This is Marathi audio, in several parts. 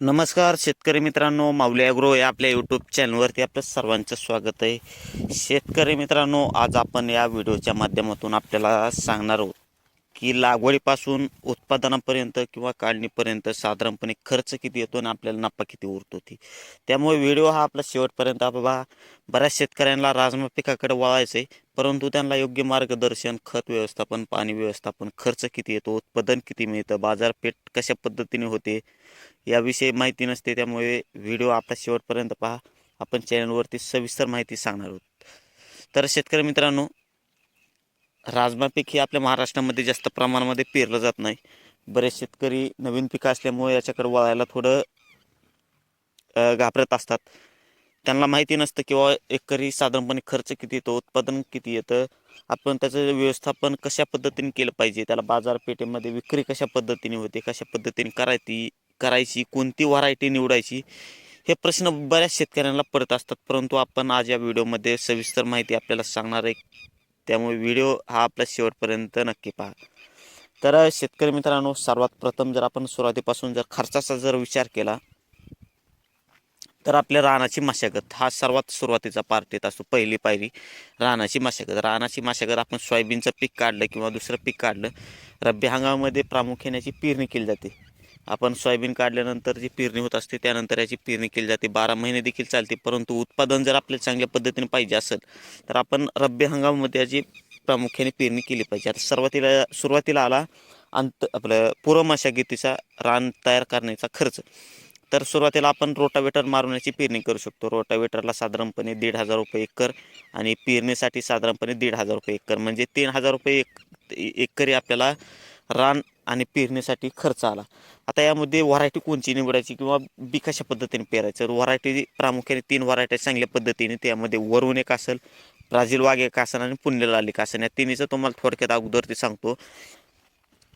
नमस्कार शेतकरी मित्रांनो माऊली अॅग्रो या आपल्या यूट्यूब चॅनलवरती आपलं सर्वांचं स्वागत आहे. शेतकरी मित्रांनो आज आपण या व्हिडिओच्या माध्यमातून आपल्याला सांगणार आहोत की लागवडीपासून उत्पादनापर्यंत किंवा काढणीपर्यंत साधारणपणे खर्च किती येतो आणि आपल्याला नफा किती उरतो ती. त्यामुळे व्हिडिओ हा आपला शेवटपर्यंत बाबा बऱ्याच शेतकऱ्यांना राजमा पिकाकडे वळायचं आहे परंतु त्यांना योग्य मार्गदर्शन खत व्यवस्थापन पाणी व्यवस्थापन खर्च किती येतो उत्पादन किती मिळतं बाजारपेठ कशा पद्धतीने होते याविषयी माहिती नसते. त्यामुळे व्हिडिओ आपला शेवटपर्यंत पहा. आपण चॅनलवरती सविस्तर माहिती सांगणार आहोत. तर शेतकरी मित्रांनो राजमा पीक हे आपल्या महाराष्ट्रामध्ये जास्त प्रमाणामध्ये पेरलं जात नाही. बरेच शेतकरी नवीन पिकं असल्यामुळे याच्याकडे वळायला थोडं घाबरत असतात. त्यांना माहिती नसतं किंवा एकरी साधारणपणे खर्च किती येतो उत्पादन किती येतं. आपण त्याचं व्यवस्थापन कशा पद्धतीने केलं पाहिजे त्याला बाजारपेठेमध्ये विक्री कशा पद्धतीने होते कशा पद्धतीने करायची करायची कोणती व्हरायटी निवडायची हे प्रश्न बऱ्याच शेतकऱ्यांना पडत असतात. परंतु आपण आज या व्हिडिओमध्ये सविस्तर माहिती आपल्याला सांगणार आहे. त्यामुळे व्हिडिओ हा आपला शेवटपर्यंत नक्की पहा. तर शेतकरी मित्रांनो सर्वात प्रथम जर आपण सुरुवातीपासून जर खर्चाचा जर विचार केला तर आपल्या रानाची मशागत हा सर्वात सुरुवातीचा पार्ट येत असतो. पहिली पायरी रानाची मशागत. रानाची मशागत आपण सोयाबीनचं पीक काढलं किंवा दुसरं पीक काढलं रब्बी हंगामामध्ये प्रामुख्याने याची पेरणी केली जाते. आपण सोयाबीन काढल्यानंतर जी पेरणी होत असते त्यानंतर याची पेरणी केली जाते. बारा महिने देखील चालते परंतु उत्पादन जर आपल्याला चांगल्या पद्धतीने पाहिजे असेल तर आपण रब्बी हंगामामध्ये याची प्रामुख्याने पेरणी केली पाहिजे. आता सुरुवातीला सुरुवातीला आला अंत आपलं पूर्व मशागतीचा रान तयार करण्याचा खर्च. तर सुरुवातीला आपण रोटावेटर मारवण्याची पेरणी करू शकतो. रोटावेटरला साधारणपणे दीड हजार रुपये एकर आणि पेरणीसाठी साधारणपणे दीड हजार रुपये एकर. म्हणजे तीन हजार रुपये एक एकरी आपल्याला रान आणि पेरणीसाठी खर्च आला. आता यामध्ये व्हरायटी कोणची निवडायची किंवा बी कशा पद्धतीने पेरायचं? तर व्हरायटी प्रामुख्याने तीन व्हरायटी चांगल्या पद्धतीने. त्यामध्ये वरून एक असेल ब्राझील वाघ एक असेल आणि पुण्यलाल एक असेल. या तिन्हीचं तुम्हाला थोडक्यात अगोदर ते सांगतो.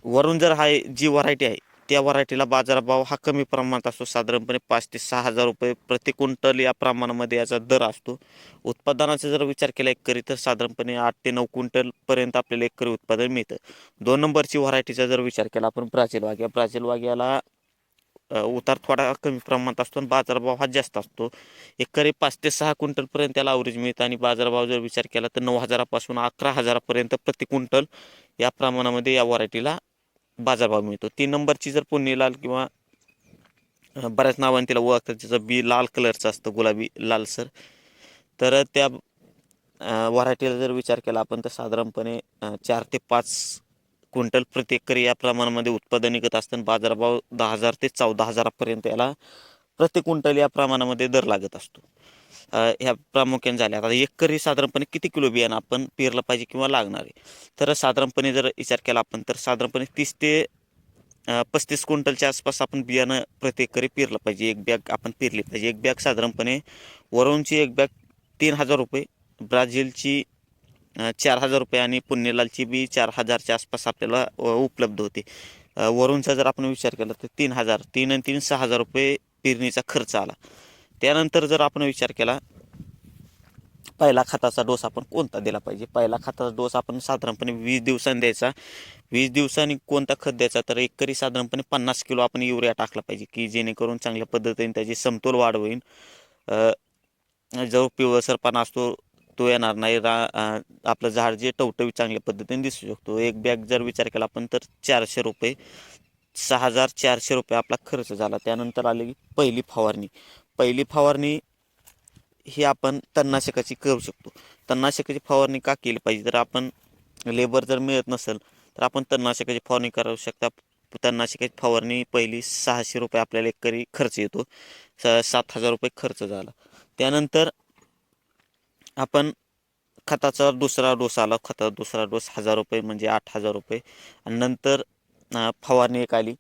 वरून जर हा जी व्हरायटी आहे त्या व्हरायटीला बाजारभाव हा कमी प्रमाणात असतो. साधारणपणे पाच ते सहा हजार रुपये प्रति क्विंटल या प्रमाणामध्ये याचा दर असतो. उत्पादनाचा जर विचार केला एकरी तर साधारणपणे आठ ते नऊ क्विंटलपर्यंत आपल्याला एकरी उत्पादन मिळतं. दोन नंबरची व्हरायटीचा जर विचार केला आपण ब्राझील वाग्या ब्राझील वाग्याला उतार थोडा कमी प्रमाणात असतो आणि बाजारभाव हा जास्त असतो. एकरी पाच ते सहा क्विंटलपर्यंत त्याला अवरेज मिळतं आणि बाजारभाव जर विचार केला तर नऊ हजारापासून अकरा हजारापर्यंत प्रति क्विंटल या प्रमाणामध्ये या व्हरायटीला बाजारभाव मिळतो. तीन नंबरची जर पुण्यलाल किंवा बऱ्याच नावाने तिला ओळखतात. त्याचं बी लाल कलरचं असतं गुलाबी लालसर तर त्या व्हरायटीला जर विचार केला आपण तर साधारणपणे चार ते पाच क्विंटल प्रति एकरी या प्रमाणामध्ये उत्पादन निघत असताना बाजारभाव दहा हजार ते चौदा हजारापर्यंत याला प्रति क्विंटल या प्रमाणामध्ये दर लागत असतो. ह्या प्रामुख्याने झाल्या. आता एकरी साधारणपणे किती किलो बियाणं आपण पेरलं पाहिजे किंवा लागणार आहे? तर साधारणपणे जर विचार केला आपण तर साधारणपणे तीस ते पस्तीस क्विंटलच्या आसपास आपण बियाणं प्रत्येकरी पेरलं पाहिजे. एक बॅग आपण पेरली पाहिजे. एक बॅग साधारणपणे वरूनची एक बॅग तीन हजार रुपये ब्राझीलची चार हजार रुपये आणि पुण्यलालची बी चार हजारच्या आसपास आपल्याला उपलब्ध होते. वरूनचा जर आपण विचार केला तर तीन हजार तीन आणि तीन सहा हजार रुपये पेरणीचा खर्च आला. त्यानंतर जर आपण विचार केला पहिला खताचा डोस आपण कोणता दिला पाहिजे? पहिला खताचा डोस आपण साधारणपणे वीस दिवसांनी द्यायचा. वीस दिवसांनी कोणता खत द्यायचा? तर एकरी साधारणपणे पन्नास किलो आपण युरिया टाकला पाहिजे की जेणेकरून चांगल्या पद्धतीने त्याची समतोल वाढ होईल जो पिवळसरपणा असतो तो येणार नाही. रा आपलं झाड जे टवटवी चांगल्या पद्धतीने दिसू शकतो. एक बॅग जर विचार केला आपण तर चारशे रुपये सहा हजार चारशे रुपये आपला खर्च झाला. त्यानंतर आली पहिली फवारणी. पहिली फवारणी ही आपण तणनाशकाची करू शकतो. तणनाशकाची फवारणी का केली पाहिजे? तर आपण लेबर जर मिळत नसेल तर आपण तणनाशकाची फवारणी करू शकता. तणनाशकाची फवारणी पहिली सहाशे रुपये आपल्याला एकरी खर्च येतो. स सात हजार रुपये खर्च झाला. त्यानंतर आपण खताचा दुसरा डोस आला. खताचा दुसरा डोस हजार रुपये म्हणजे आठ हजार रुपये. आणि नंतर फवारणी एक आली.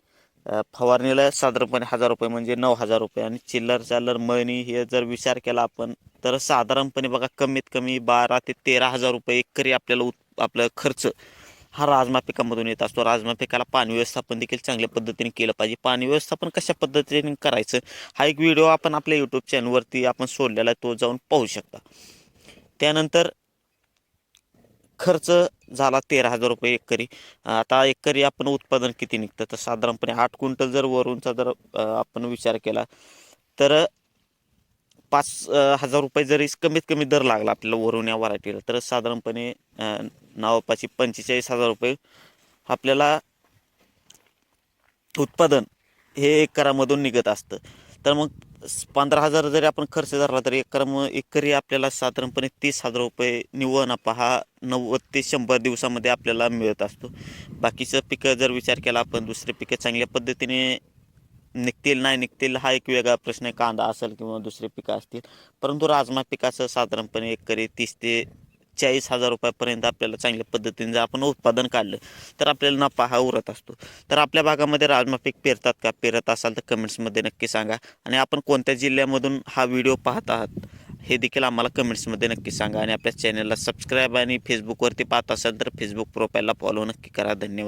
फवारणीला साधारणपणे हजार रुपये म्हणजे नऊ हजार रुपये. आणि चिल्लर चालर मळणी हे जर विचार केला आपण तर साधारणपणे बघा कमीत कमी बारा ते तेरा हजार रुपये एकरी आपल्याला उत् आपलं खर्च हा राजमा पिकामधून येत असतो. राजमा पिकाला पाणी व्यवस्थापन देखील चांगल्या पद्धतीने केलं पाहिजे. पाणी व्यवस्थापन कशा पद्धतीने करायचं हा एक व्हिडिओ आपण आपल्या यूट्यूब चॅनलवरती आपण सोडलेला आहे तो जाऊन पाहू शकता. त्यानंतर खर्च झाला तेरा हजार रुपये एकरी. आता एकरी आपण उत्पादन किती निघतं? तर साधारणपणे आठ क्विंटल जर वरूनचा जर आपण विचार केला तर पाच हजार रुपये जरी कमीत कमी दर लागला आपल्याला वरून या व्हरायटीला तर साधारणपणे नावापाची पंचेचाळीस हजार रुपये आपल्याला उत्पादन हे एकरामधून निघत असतं. तर मग पंधरा हजार जरी आपण खर्च धरला तरी एकर एकरी आपल्याला साधारणपणे तीस हजार रुपये निव्वळ नफा हा नव्वद ते शंभर दिवसामध्ये आपल्याला मिळत असतो. बाकीचं पिकं जर विचार केला आपण दुसरे पिकं चांगल्या पद्धतीने निघतील नाही निघतील हा एक वेगळा प्रश्न आहे. कांदा असेल किंवा दुसरे पिकं असतील. परंतु राजमा पिकाचं साधारणपणे एकरी तीस ते चाळीस हजार रुपयापर्यंत आपल्याला चांगल्या पद्धतीने जर आपण उत्पादन काढलं तर आपल्याला नफा हा उरत असतो. तर आपल्या भागामध्ये राजमा पीक पेरतात का? पेरत असाल तर कमेंट्समध्ये नक्की सांगा. आणि आपण कोणत्या जिल्ह्यामधून हा व्हिडिओ पाहत आहात हे देखील आम्हाला कमेंट्समध्ये नक्की सांगा. आणि आपल्या चॅनलला सबस्क्राईब आणि फेसबुकवरती पाहत असाल तर फेसबुक प्रोफाईलला फॉलो नक्की करा. धन्यवाद.